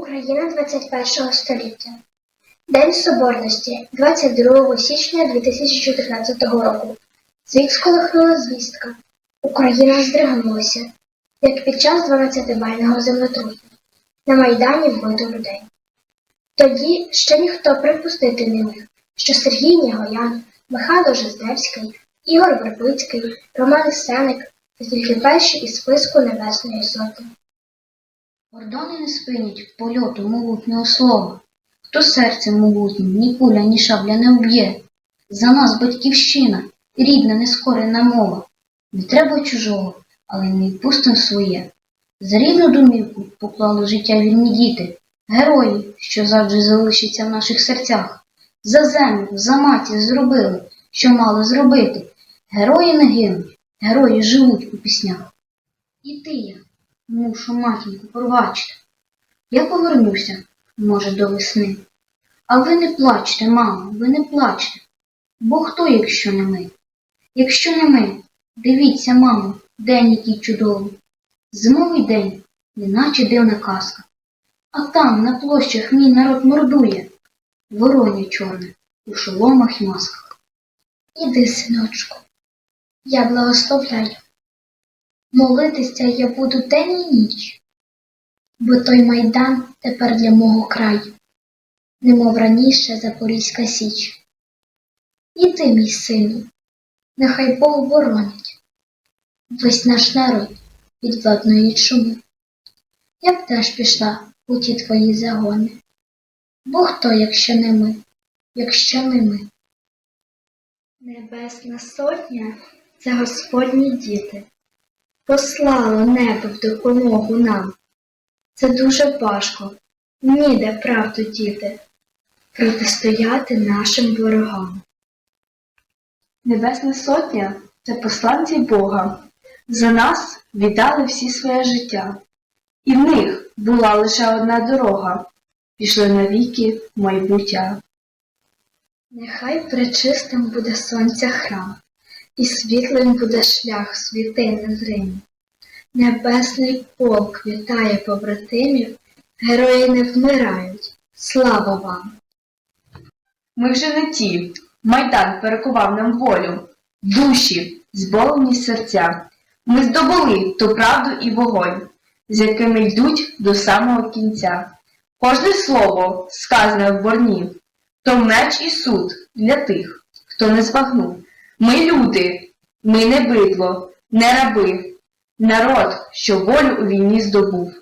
Україна 21 століття. День Соборності 22 січня 2014 року. Світ сколихнула звістка. Україна здригнулася, як під час 12-бального землетрусу. На Майдані вбито людей. Тоді ще ніхто припустити не міг, що Сергій Нягоян, Михайло Жиздевський, Ігор Вербицький, Роман Сеник це тільки перші із списку Небесної Сотні. Кордони не спинять польоту могутнього слова. Хто серцем могутнім ні куля, ні шабля не вб'є. За нас батьківщина, рідна нескорена мова. Не треба чужого, але не відпустим своє. За рідну домівку поклали життя вільні діти, герої, що завжди залишаться в наших серцях. За землю, за матір зробили, що мали зробити. Герої не гинуть, герої живуть у піснях. І ти я, мушу матінку пробачити. Я повернуся, може, до весни. А ви не плачте, мамо, ви не плачте. Бо хто, якщо не ми? Якщо не ми, дивіться, мамо, день який чудовий. Зимовий день, неначе дивна казка. А там, на площах, мій народ мордує. Вороня чорне, у шоломах і масках. Іди, синочку, я благословляю. Молитися я буду день і ніч, бо той майдан тепер для мого краю, немов раніше Запорізька Січ. Іди, мій сину, нехай Бог боронить весь наш народ від владної чуми. Я б теж пішла у ті твої загони. Бо хто, якщо не ми, якщо не ми? Небесна сотня це Господні діти. Послало небо в допомогу нам. Це дуже важко, ніде правду діти, протистояти нашим ворогам. Небесна сотня це посланці Бога. За нас віддали всі своє життя. І в них була лише одна дорога. Пішли навіки в майбуття. Нехай пречистим буде сонця храм, і світлим буде шлях світи незримі. Небесний полк вітає побратимів, герої не вмирають. Слава вам! Ми вже не ті. Майдан перекував нам волю, душі, зболені серця. Ми здобули ту правду і вогонь, з якими йдуть до самого кінця. Кожне слово, сказане в борні, то меч і суд для тих, хто не збагнув. Ми люди, ми не бидло, не раби, народ, що волю у війні здобув.